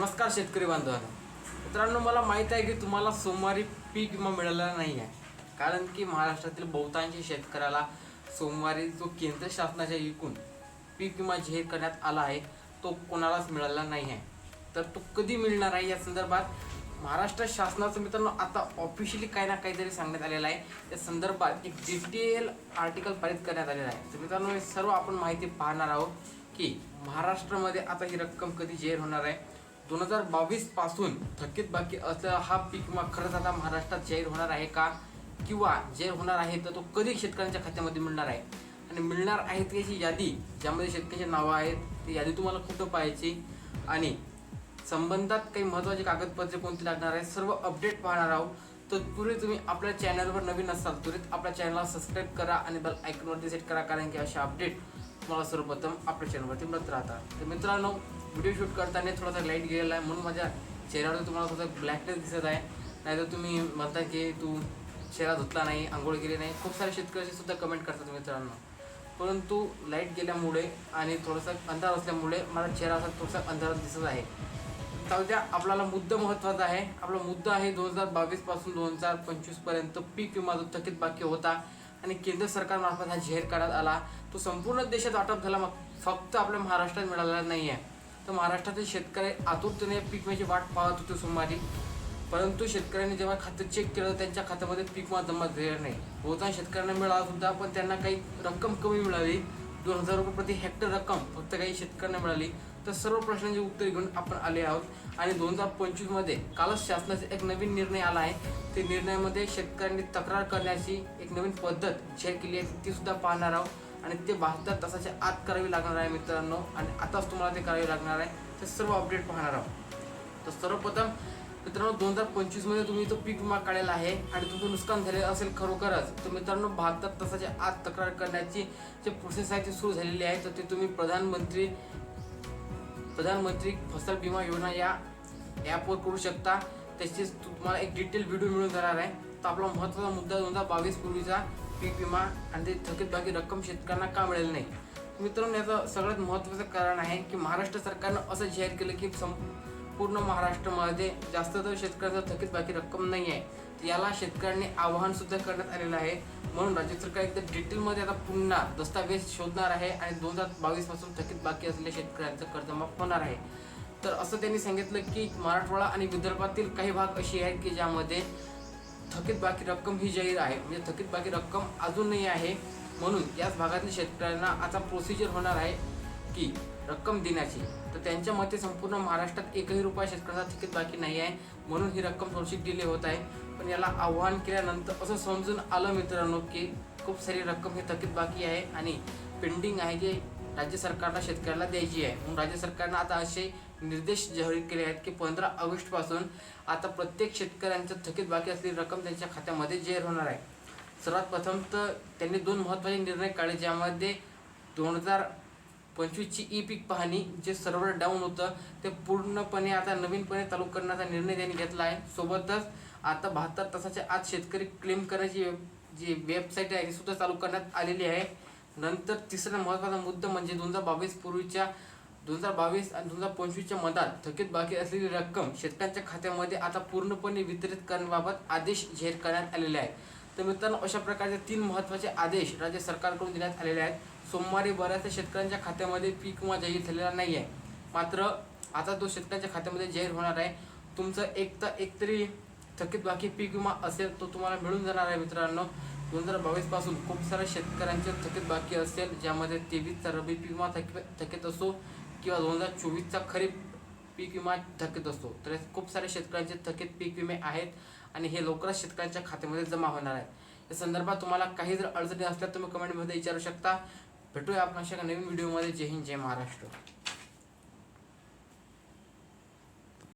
नमस्कार शेतकरी बांधवांनो. मित्रांनो मला माहीत आहे की तुम्हाला सोमवारी पीक विमा मिळालेला नाही आहे. कारण की महाराष्ट्रातील बहुतांशी शेतकऱ्याला सोमवारी जो केंद्र शासनाच्या एकूण पीक विमा जाहीर करण्यात आला आहे तो कोणालाच मिळाला नाही आहे. तर तो कधी मिळणार आहे या संदर्भात महाराष्ट्र शासनाचं मित्रांनो आता ऑफिशियली काही ना काहीतरी सांगण्यात आलेलं आहे. त्या संदर्भात एक डिटेल आर्टिकल पारित करण्यात आलेलं आहे. तर मित्रांनो हे सर्व आपण माहिती पाहणार आहोत की महाराष्ट्रामध्ये आता ही रक्कम कधी जाहीर होणार आहे? दोन हजार बावीसपासून थकीत बाकी असलेला हा पीक विमा खरंच आता महाराष्ट्रात जाहीर होणार आहे का? किंवा जाहीर होणार आहे तर तो कधी शेतकऱ्यांच्या खात्यामध्ये मिळणार आहे? आणि मिळणार आहे त्याची यादी ज्यामध्ये शेतकऱ्यांची नावं आहेत ती यादी तुम्हाला कुठं पाहायची? आणि संबंधात काही महत्त्वाचे कागदपत्रे कोणती लागणार आहे सर्व अपडेट पाहणार आहोत. तत्पूर्वी तुम्ही आपल्या चॅनलवर नवीन असाल त्वरित आपल्या चॅनलला सबस्क्राईब करा आणि बेल आयकॉनवरती सेट करा कारण की असे अपडेट तुम्हाला सर्वप्रथम आपल्या चॅनलवरती मिळत राहतात. तर मित्रांनो व्हिडिओ शूट करताना थोडासा लाइट गेलेला आहे. म्हणून माझ्या चेहऱ्यावर तुम्हाला थोडा ब्लॅकनेस दिसत आहे. नाहीतर तुम्ही म्हणता की तू चेहरा धुतला नाही आंघोळ केली नाही. खूप सारे शेतकऱ्याचे सुद्धा कमेंट करतात मित्रांनो. परंतु लाइट गेल्यामुळे आणि थोडासा अंधार असल्यामुळे माझा चेहरा असा थोडासा अंधारात दिसत आहे. जाऊ आपल्याला मुद्दा महत्त्वाचा आहे. आपला मुद्दा आहे दोन हजार बावीसपासून दोन हजार पंचवीसपर्यंत पीक विमा जो थकीत बाकी होता आणि केंद्र सरकारमार्फत हा जाहीर करण्यात आला. तो संपूर्ण देशात वाटप झाला मग फक्त आपल्या महाराष्ट्रात मिळालेला नाही आहे तर महाराष्ट्रातील शेतकरी आतुरतेने पीक विम्याची वाट पाहत होते सोमवारी. परंतु शेतकऱ्यांनी जेव्हा खातं चेक केलं त्यांच्या खात्यामध्ये पीक विमा जमा झालेला नाही. बहुतांश शेतकऱ्यांना मिळाला सुद्धा पण त्यांना काही रक्कम कमी मिळाली. दोन हजार रुपये प्रति हेक्टर रक्कम फक्त काही शेतकऱ्यांना मिळाली. तर सर्व प्रश्नांची उत्तर घेऊन आपण आले आहोत. आणि दोन हजार पंचवीसमध्ये कालच शासनाचा एक नवीन निर्णय आला आहे. ते निर्णयामध्ये शेतकऱ्यांनी तक्रार करण्याची एक नवीन पद्धत शेअर केली आहे ती सुद्धा पाहणार आहोत. आणि ते बहात्तर तासाच्या आत करावी लागणार आहे मित्रांनो. आणि आताच तुम्हाला ते करावे लागणार आहे. ते सर्व अपडेट पाहणार आहोत. तर सर्वप्रथम मित्रांनो दोन हजार पंचवीसमध्ये तुम्ही तो पीक विमा काढलेला आहे आणि तुमचं नुकसान झालेलं असेल खरोखरच तर मित्रांनो बहात्तर तासाच्या आत तक्रार करण्याची जे प्रोसेस आहे ती सुरू झालेली आहे. तर ते तुम्ही प्रधानमंत्री प्रधानमंत्री फसल विमा योजना या ॲपवर करू शकता. त्याची तुम्हाला एक डिटेल व्हिडिओ मिळून जाणार आहे. तर आपला महत्त्वाचा मुद्दा दोन हजार बावीस पूर्वीचा पीक विमा आणि ते थकीत बाकी रक्कम शेतकऱ्यांना का मिळेल नाही? मित्रांनो याचं सगळ्यात महत्त्वाचं कारण आहे की महाराष्ट्र सरकारनं असं जाहीर केलं की संपूर्ण महाराष्ट्रामध्ये जास्त तर शेतकऱ्यांचा थकीत बाकी रक्कम नाही आहे. याला शेतकऱ्यांनी आवाहन सुद्धा करण्यात आलेलं आहे. म्हणून राज्य सरकार एकदा डिटेलमध्ये आता पुन्हा दस्तावेज शोधणार आहे आणि दोन हजार बावीसपासून थकीत बाकी असलेल्या शेतकऱ्यांचं कर्जमाफ होणार आहे. तर असं त्यांनी सांगितलं की मराठवाडा आणि विदर्भातील काही भाग असे आहेत की ज्यामध्ये थकीत बाकी रक्कम ही जाहीर आहे. म्हणजे थकीत बाकी रक्कम अजूनही आहे. म्हणून याच भागातील शेतकऱ्यांना आता प्रोसिजर होणार आहे की रक्कम देण्याची. तर त्यांच्या मते संपूर्ण महाराष्ट्रात एकही रुपया शेतकऱ्याचा थकीत बाकी नाही आहे. म्हणून ही रक्कम थोडीशी डिले होत आहे. पण याला आव्हान केल्यानंतर असं समजून आलं मित्रांनो की खूप सारी रक्कम ही थकीत बाकी आहे आणि पेंडिंग आहे जे राज्य सरकारला शेतकऱ्याला द्यायची आहे. म्हणून राज्य सरकारनं आता असे निर्देश जाहीर केले आहेत की पंधरा ऑगस्टपासून आता प्रत्येक शेतकऱ्यांचं थकीत बाकी असलेली रक्कम त्यांच्या खात्यामध्ये जाहीर होणार आहे. सर्वात प्रथम तर त्यांनी दोन महत्त्वाचे निर्णय काढले ज्यामध्ये दोन हजार पंचवीसची ई पीक पाहणी जे सर्व्हर डाऊन होतं ते पूर्णपणे आता नवीनपणे चालू करण्याचा निर्णय त्यांनी घेतला आहे. सोबतच आता बहात्तर तासाच्या आत शेतकरी क्लेम करण्याची जी वेबसाईट आहे ती सुद्धा चालू करण्यात आलेली आहे. नंतर तिसरा महत्त्वाचा मुद्दा म्हणजे दोन हजार बावीस पूर्वीच्या दोन हजार बावीस आणि दोन हजार पंचवीसच्या मधात थकीत बाकी असलेली रक्कम शेतकऱ्यांच्या खात्यामध्ये आता पूर्णपणे वितरित करण्याबाबत आदेश जाहीर करण्यात आलेले आहेत. तर मित्रांनो अशा प्रकारचे तीन महत्त्वाचे आदेश राज्य सरकारकडून देण्यात आलेले आहेत. सोमवारी बऱ्याचशा शेतकऱ्यांच्या खात्यामध्ये पीक विमा जाहीर झालेला नाही आहे. मात्र आता तो शेतकऱ्यांच्या खात्यामध्ये जाहीर होणार आहे. तुमचं एक तर एक तरी थकीत बाकी पीक विमा असेल तो तुम्हाला मिळून जाणार आहे मित्रांनो. दोन हजार बावीसपासून खूप साऱ्या शेतकऱ्यांचे थकीत बाकी असेल ज्यामध्ये तेवीसचा रबी पीक विमा थकीत थकीत असो किंवा दोन हजार चोवीसचा खरीप पीक विमा थकीत असतो. तर खूप सारे शेतकऱ्यांचे थकीत पीक विमे आहेत आणि हे लवकरच शेतकऱ्यांच्या खात्यामध्ये जमा होणार आहे या संदर्भात तुम्हाला काही जर अडचणी असल्या तुम्ही कमेंटमध्ये विचारू शकता. भेटूया आपण अशा एका नवीन व्हिडिओमध्ये. जय हिंद जय महाराष्ट्र.